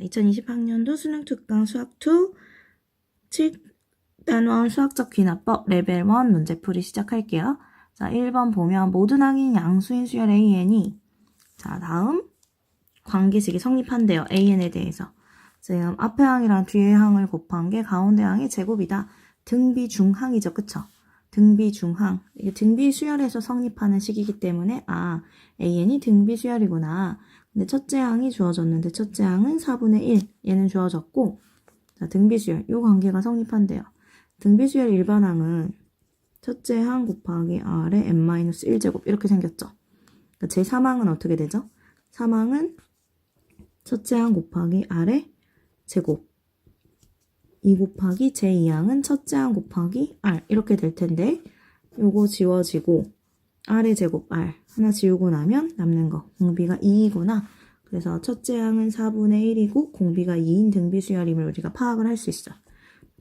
2020학년도 수능 특강 수학 2 7단원 수학적 귀납법 레벨 1 문제풀이 시작할게요. 자, 1번 보면 모든 항인 양수인 수열 AN이 자, 다음 관계식이 성립한대요. AN에 대해서. 지금 앞에 항이랑 뒤에 항을 곱한 게 가운데 항의 제곱이다. 등비 중항이죠. 그쵸? 등비 중항. 이게 등비 수열에서 성립하는 식이기 때문에 아, AN이 등비 수열이구나. 근데 첫째 항이 주어졌는데 첫째 항은 4분의 1. 얘는 주어졌고 자, 등비수열. 요 관계가 성립한대요. 등비수열 일반항은 첫째 항 곱하기 R의 n-1제곱 이렇게 생겼죠. 그러니까 제 3항은 어떻게 되죠? 3항은 첫째 항 곱하기 R의 제곱 2 곱하기 제 2항은 첫째 항 곱하기 R 이렇게 될 텐데 요거 지워지고 R의 제곱 R 하나 지우고 나면 남는 거 공비가 2이구나. 그래서 첫째 항은 4분의 1이고 공비가 2인 등비수열임을 우리가 파악을 할 수 있어.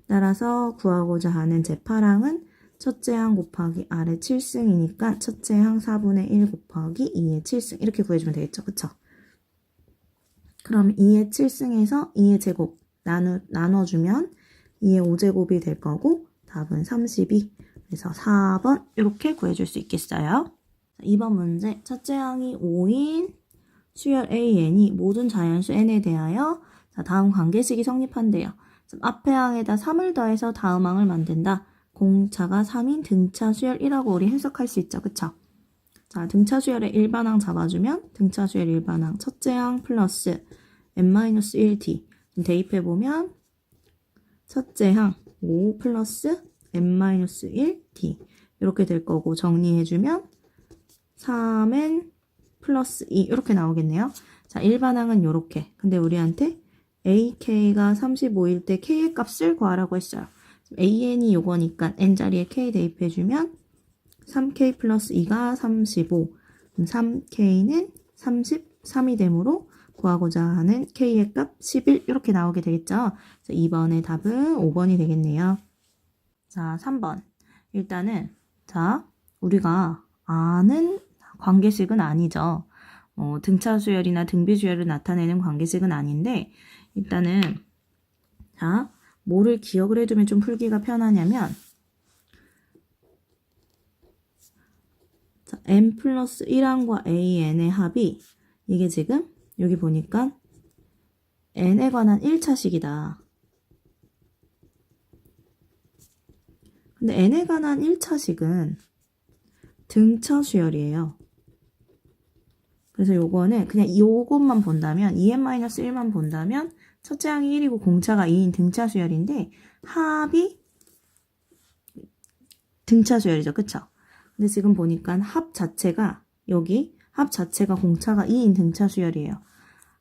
따라서 구하고자 하는 제8항은 첫째 항 곱하기 R의 7승이니까 첫째 항 4분의 1 곱하기 2의 7승 이렇게 구해주면 되겠죠. 그쵸? 그럼 2의 7승에서 2의 제곱 나누, 나눠주면 2의 5제곱이 될 거고 답은 32 그래서 4번 이렇게 구해줄 수 있겠어요. 2번 문제 첫째 항이 5인 수열 AN이 모든 자연수 N에 대하여 자, 다음 관계식이 성립한대요. 앞에 항에다 3을 더해서 다음 항을 만든다. 공차가 3인 등차 수열 1라고 우리 해석할 수 있죠. 그쵸? 자, 등차 수열의 일반항 잡아주면 등차 수열 일반항 첫째 항 플러스 n-1t 대입해보면 첫째 항 5 플러스 n-1t 이렇게 될 거고 정리해주면 3n 플러스 2 이렇게 나오겠네요. 자, 일반항은 이렇게. 근데 우리한테 ak가 35일 때 k의 값을 구하라고 했어요. an이 요거니까 n자리에 k 대입해주면 3k 플러스 2가 35. 그럼 3k는 33이 되므로 구하고자 하는 k의 값 11 이렇게 나오게 되겠죠. 그래서 2번의 답은 5번이 되겠네요. 자, 3번. 일단은 자, 우리가 아는 관계식은 아니죠. 어, 등차 수열이나 등비 수열을 나타내는 관계식은 아닌데 일단은 자, 뭐를 기억을 해두면 좀 풀기가 편하냐면 자, n 플러스 1항과 an의 합이 이게 지금 여기 보니까 n에 관한 1차식이다. 근데 n에 관한 1차식은 등차 수열이에요. 그래서 요거는 그냥 요것만 본다면 2n-1만 본다면 첫째 항이 1이고 공차가 2인 등차 수열인데 합이 등차 수열이죠. 그쵸? 근데 지금 보니까 합 자체가 여기 합 자체가 공차가 2인 등차 수열이에요.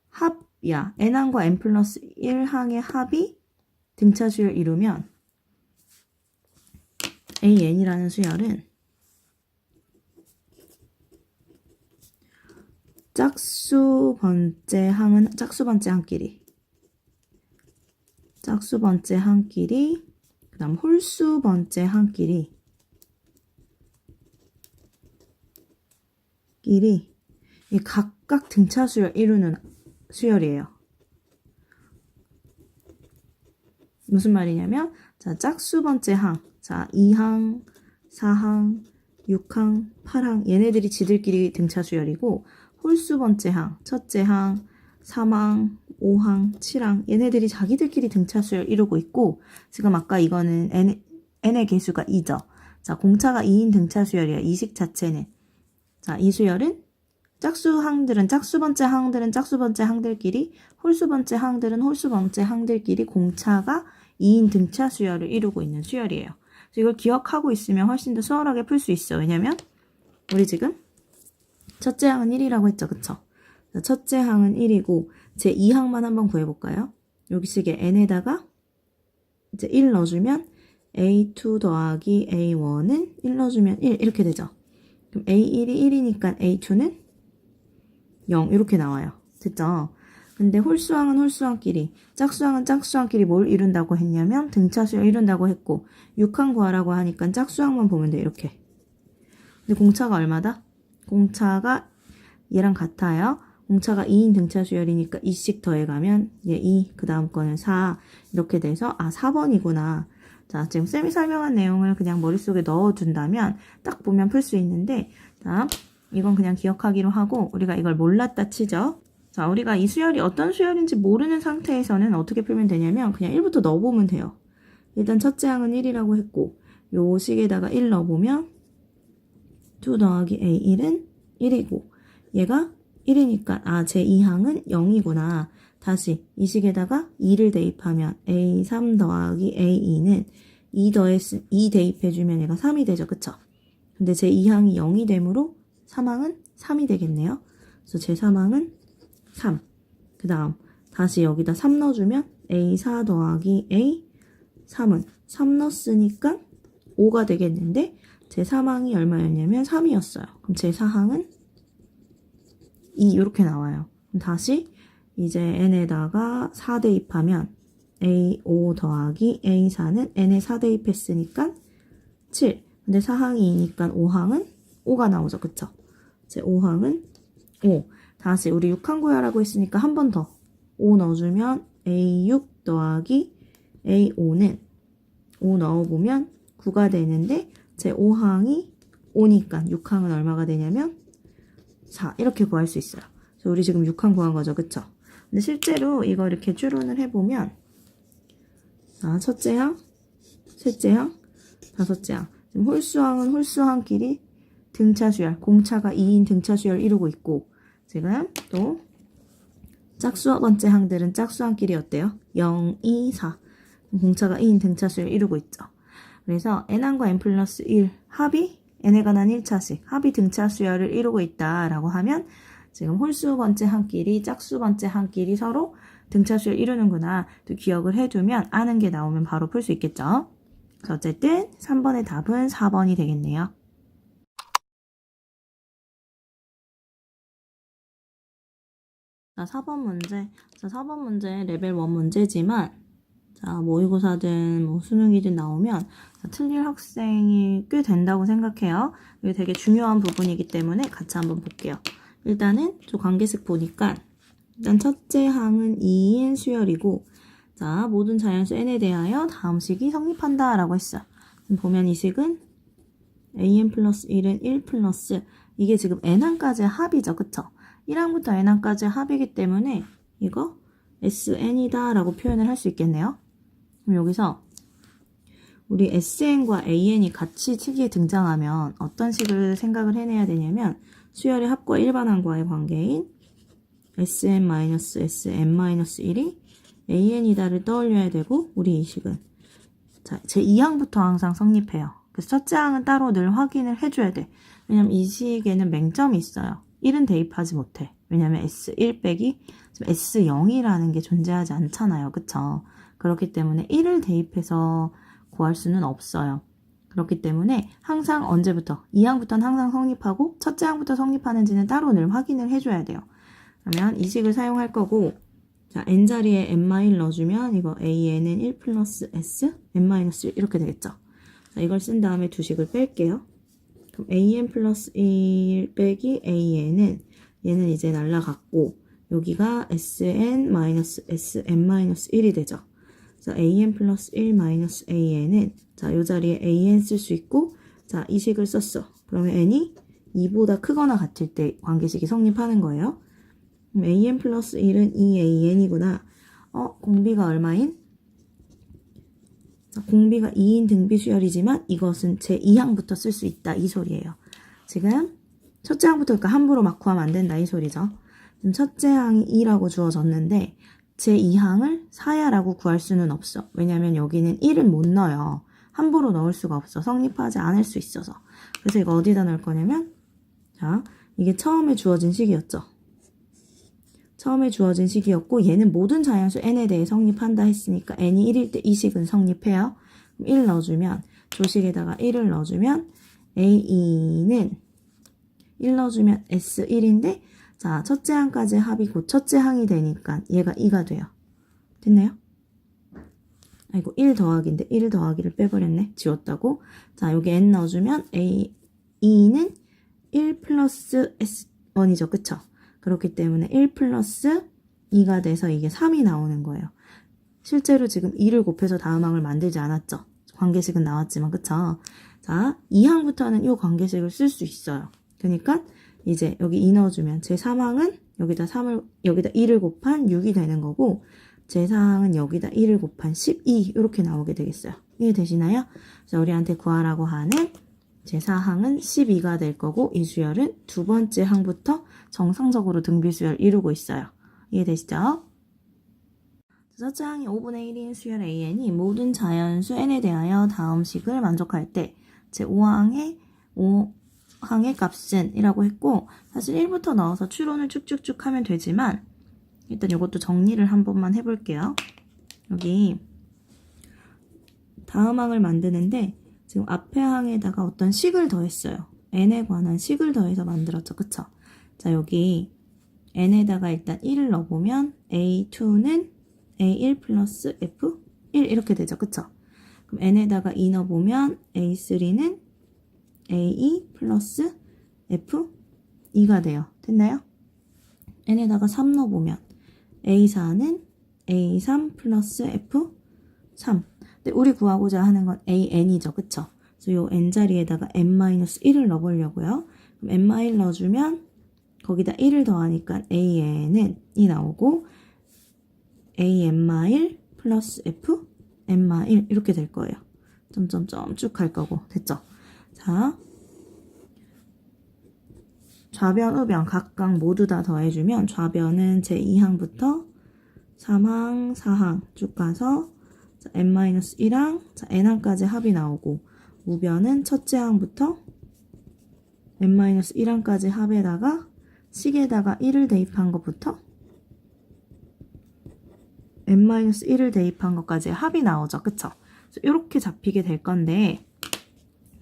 합야 n항과 n 플러스 1항의 합이 등차 수열 이루면 an이라는 수열은 짝수 번째 항은 짝수 번째 항끼리. 짝수 번째 항끼리 그 다음 홀수 번째 항끼리. 끼리. 이 각각 등차 수열 이루는 수열이에요. 무슨 말이냐면 자 짝수 번째 항, 자 2항, 4항, 6항, 8항 얘네들이 지들끼리 등차 수열이고 홀수 번째 항, 첫째 항, 3항, 5항, 7항 얘네들이 자기들끼리 등차 수열 이루고 있고 지금 아까 이거는 n, n의 개수가 2죠. 자 공차가 2인 등차 수열이에요. 이식 자체는. 자 이 수열은 짝수 항들은 짝수 번째 항들은 짝수 번째 항들끼리 홀수 번째 항들은 홀수 번째 항들끼리 공차가 2인 등차 수열을 이루고 있는 수열이에요. 이걸 기억하고 있으면 훨씬 더 수월하게 풀 수 있어. 왜냐면 우리 지금 첫째 항은 1이라고 했죠. 그쵸? 첫째 항은 1이고 제 2항만 한번 구해볼까요? 여기 식에 n에다가 이제 1 넣어주면 a2 더하기 a1은 1 넣어주면 1 이렇게 되죠. 그럼 a1이 1이니까 a2는 0 이렇게 나와요. 됐죠? 근데 홀수항은 홀수항끼리, 짝수항은 짝수항끼리 뭘 이룬다고 했냐면 등차수를 이룬다고 했고 6항 구하라고 하니까 짝수항만 보면 돼 이렇게. 근데 공차가 얼마다? 공차가 얘랑 같아요. 공차가 2인 등차 수열이니까 2씩 더해가면 얘 2, 그 다음 거는 4 이렇게 돼서 아 4번이구나. 자 지금 쌤이 설명한 내용을 그냥 머릿속에 넣어둔다면 딱 보면 풀 수 있는데 자 이건 그냥 기억하기로 하고 우리가 이걸 몰랐다 치죠. 자 우리가 이 수열이 어떤 수열인지 모르는 상태에서는 어떻게 풀면 되냐면 그냥 1부터 넣어보면 돼요. 일단 첫째 항은 1이라고 했고 요 식에다가 1 넣어보면 2 더하기 A1은 1이고 얘가 1이니까 아 제 2항은 0이구나. 다시 이 식에다가 2를 대입하면 A3 더하기 A2는 2 더했 2 대입해주면 얘가 3이 되죠. 그쵸? 근데 제 2항이 0이 되므로 3항은 3이 되겠네요. 그래서 제 3항은 3. 그 다음 다시 여기다 3 넣어주면 A4 더하기 A3은 3 넣었으니까 5가 되겠는데 제 3항이 얼마였냐면 3이었어요. 그럼 제 4항은 2 이렇게 나와요. 그럼 다시 이제 n에다가 4 대입하면 a5 더하기 a4는 n에 4 대입했으니까 7. 근데 4항이 2니까 5항은 5가 나오죠. 그쵸? 이제 5항은 5. 다시 우리 6항 구하라고 했으니까 한 번 더. 5 넣어주면 a6 더하기 a5는 5 넣어보면 9가 되는데 제 5항이 5니까 6항은 얼마가 되냐면 4 이렇게 구할 수 있어요. 그래서 우리 지금 6항 구한 거죠. 그쵸? 근데 실제로 이거 이렇게 추론을 해보면 자, 첫째 항, 셋째 항, 다섯째 항 지금 홀수항은 홀수항끼리 등차 수열, 공차가 2인 등차 수열 이루고 있고 지금 또 짝수 번째 항들은 짝수항끼리 어때요? 0, 2, 4 공차가 2인 등차 수열 이루고 있죠. 그래서 n항과 n 플러스 1 합이 n에 관한 1차식 합이 등차 수열을 이루고 있다라고 하면 지금 홀수 번째 항끼리 짝수 번째 항끼리 서로 등차 수열 이루는구나 또 기억을 해두면 아는 게 나오면 바로 풀 수 있겠죠. 어쨌든 3번의 답은 4번이 되겠네요. 자, 4번 문제. 자, 4번 문제 레벨 1 문제지만 자, 모의고사든 뭐 수능이든 나오면 자, 틀릴 학생이 꽤 된다고 생각해요. 이게 되게 중요한 부분이기 때문에 같이 한번 볼게요. 일단은 저 관계식 보니까 일단 첫째 항은 2인 수열이고 자, 모든 자연수 n에 대하여 다음 식이 성립한다 라고 했어. 보면 이 식은 an 플러스 1은 1 플러스 이게 지금 n항까지의 합이죠. 그쵸? 1항부터 n항까지의 합이기 때문에 이거 sn이다 라고 표현을 할 수 있겠네요. 그럼 여기서 우리 sn과 an이 같이 식이 등장하면 어떤 식을 생각을 해내야 되냐면 수열의 합과 일반항과의 관계인 sn-sn-1이 an이다를 떠올려야 되고 우리 이 식은 자, 제 2항부터 항상 성립해요. 그래서 첫째 항은 따로 늘 확인을 해줘야 돼. 왜냐면 이 식에는 맹점이 있어요. 1은 대입하지 못해. 왜냐면 S1 빼기 S0이라는 게 존재하지 않잖아요. 그쵸? 그렇기 때문에 1을 대입해서 구할 수는 없어요. 그렇기 때문에 항상 언제부터 2항부터는 항상 성립하고 첫째 항부터 성립하는지는 따로 늘 확인을 해줘야 돼요. 그러면 이 식을 사용할 거고 자 n 자리에 n-1 넣어주면 이거 an은 1 플러스 s n-1 이렇게 되겠죠. 자 이걸 쓴 다음에 두 식을 뺄게요. 그럼 an 플러스 1 빼기 an은 얘는 이제 날라갔고 여기가 sn 마이너스 sn 마이너스 1이 되죠. 그래서 an 플러스 1 마이너스 an은 자, 이 자리에 an 쓸 수 있고 자, 이 식을 썼어. 그러면 n이 2보다 크거나 같을 때 관계식이 성립하는 거예요. 그럼 an 플러스 1은 2an이구나. 어, 공비가 얼마인? 자, 공비가 2인 등비 수열이지만 이것은 제 2항부터 쓸 수 있다. 이 소리예요. 지금 첫째 항부터 그러니까 함부로 막 구하면 안 된다. 이 소리죠. 지금 첫째 항이 2라고 주어졌는데 제 2항을 4야라고 구할 수는 없어. 왜냐면 여기는 1을 못 넣어요. 함부로 넣을 수가 없어. 성립하지 않을 수 있어서. 그래서 이거 어디다 넣을 거냐면 자, 이게 처음에 주어진 식이었죠. 처음에 주어진 식이었고 얘는 모든 자연수 n에 대해 성립한다 했으니까 n이 1일 때 이 식은 성립해요. 그럼 1 넣어주면 조식에다가 1을 넣어주면 a2는 1 넣어주면 s1인데 자 첫째 항까지 합이 곧 첫째 항이 되니까 얘가 2가 돼요. 됐나요? 아이고 1 더하기인데 1 더하기를 빼버렸네. 지웠다고. 자 여기 n 넣어주면 a 2는 1 플러스 s1이죠. 그쵸? 그렇기 때문에 1 플러스 2가 돼서 이게 3이 나오는 거예요. 실제로 지금 2를 곱해서 다음 항을 만들지 않았죠. 관계식은 나왔지만 그쵸? 자, 2항부터는 이 관계식을 쓸 수 있어요. 그러니까 이제 여기 2 넣어주면 제 3항은 여기다 3을 여기다 2를 곱한 6이 되는 거고 제 4항은 여기다 1을 곱한 12 이렇게 나오게 되겠어요. 이해 되시나요? 자, 우리한테 구하라고 하는 제 4항은 12가 될 거고 이 수열은 두 번째 항부터 정상적으로 등비수열 이루고 있어요. 이해되시죠? 첫째 항이 5분의 1인 수열 AN이 모든 자연수 N에 대하여 다음 식을 만족할 때 제 5항의 5항의 값은 이라고 했고 사실 1부터 넣어서 추론을 쭉쭉쭉 하면 되지만 일단 이것도 정리를 한 번만 해볼게요. 여기 다음 항을 만드는데 지금 앞에 항에다가 어떤 식을 더했어요. n에 관한 식을 더해서 만들었죠. 그쵸? 자, 여기 n에다가 일단 1을 넣어보면 a2는 a1 플러스 f1 이렇게 되죠. 그쵸? 그럼 n에다가 2 넣어보면 a3는 a2 플러스 f2가 돼요. 됐나요? n에다가 3 넣어보면 a4는 a3 플러스 f3 근데 우리 구하고자 하는 건 an이죠. 그쵸? 그래서 요 n 자리에다가 n-1을 넣어보려고요. 그럼 n-1 넣어주면 거기다 1을 더하니까 an은 이 나오고 an-1 플러스 f n-1 이렇게 될 거예요. 점점점 쭉 갈 거고 됐죠? 자 좌변, 우변 각각 모두 다 더해주면 좌변은 제 2항부터 3항, 4항 쭉 가서 자, n-1항, 자, n항까지 합이 나오고 우변은 첫째 항부터 n-1항까지 합에다가 식에다가 1을 대입한 것부터 n-1을 대입한 것까지 합이 나오죠. 그쵸? 이렇게 잡히게 될 건데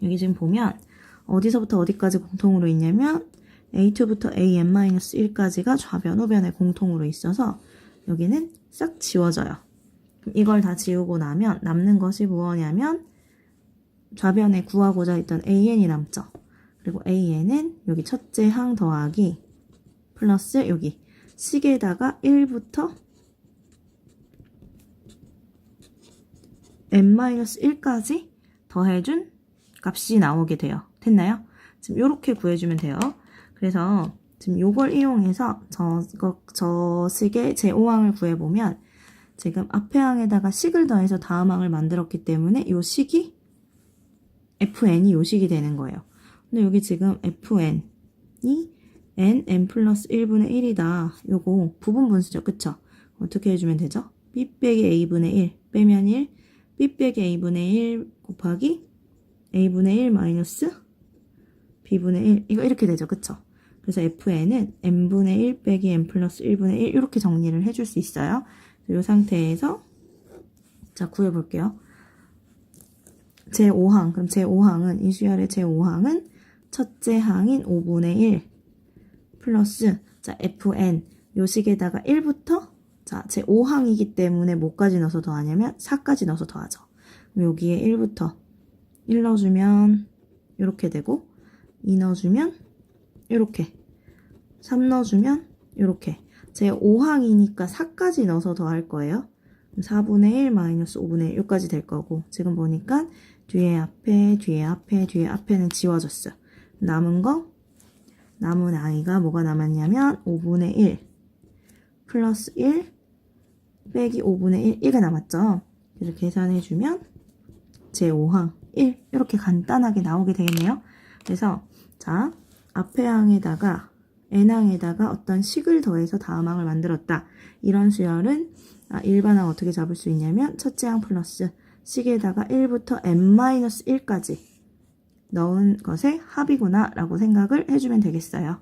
여기 지금 보면 어디서부터 어디까지 공통으로 있냐면 a2부터 an-1까지가 좌변, 우변에 공통으로 있어서 여기는 싹 지워져요. 이걸 다 지우고 나면 남는 것이 무엇이냐면 좌변에 구하고자 했던 an이 남죠. 그리고 an은 여기 첫째 항 더하기 플러스 여기 식에다가 1부터 n-1까지 더해준 값이 나오게 돼요. 됐나요? 지금 이렇게 구해주면 돼요. 그래서 지금 요걸 이용해서 저거, 저 식의 제5항을 구해보면 지금 앞에 항에다가 식을 더해서 다음 항을 만들었기 때문에 요 식이 fn이 요 식이 되는 거예요. 근데 여기 지금 fn이 n, n 플러스 1분의 1이다. 요거 부분 분수죠. 그쵸? 어떻게 해주면 되죠? b 빼기 a분의 1 빼면 1 b 빼기 a분의 1 곱하기 a분의 1 마이너스 b분의 1 이거 이렇게 되죠. 그쵸? 그래서 fn은 n분의 1 빼기 n 플러스 1분의 1 이렇게 정리를 해줄 수 있어요. 이 상태에서 자 구해볼게요. 제5항 그럼 제5항은 이 수열의 제5항은 첫째 항인 5분의 1 플러스 자 fn 요 식에다가 1부터 자 제5항이기 때문에 뭐까지 넣어서 더하냐면 4까지 넣어서 더하죠. 여기에 1부터 1 넣어주면 이렇게 되고 2 넣어주면 이렇게 3 넣어주면 이렇게 제 5항이니까 4까지 넣어서 더할 거예요. 4분의 1 마이너스 5분의 1 여기까지 될 거고 지금 보니까 뒤에 앞에 뒤에 앞에 뒤에 앞에는 지워졌어요. 남은 거 남은 아이가 뭐가 남았냐면 5분의 1 플러스 1 빼기 5분의 1 1가 남았죠. 그래서 계산해주면 제 5항 1 이렇게 간단하게 나오게 되겠네요. 그래서 자 앞에 항에다가 n항에다가 어떤 식을 더해서 다음 항을 만들었다. 이런 수열은 아, 일반항 어떻게 잡을 수 있냐면 첫째 항 플러스 식에다가 1부터 n-1까지 넣은 것의 합이구나 라고 생각을 해주면 되겠어요.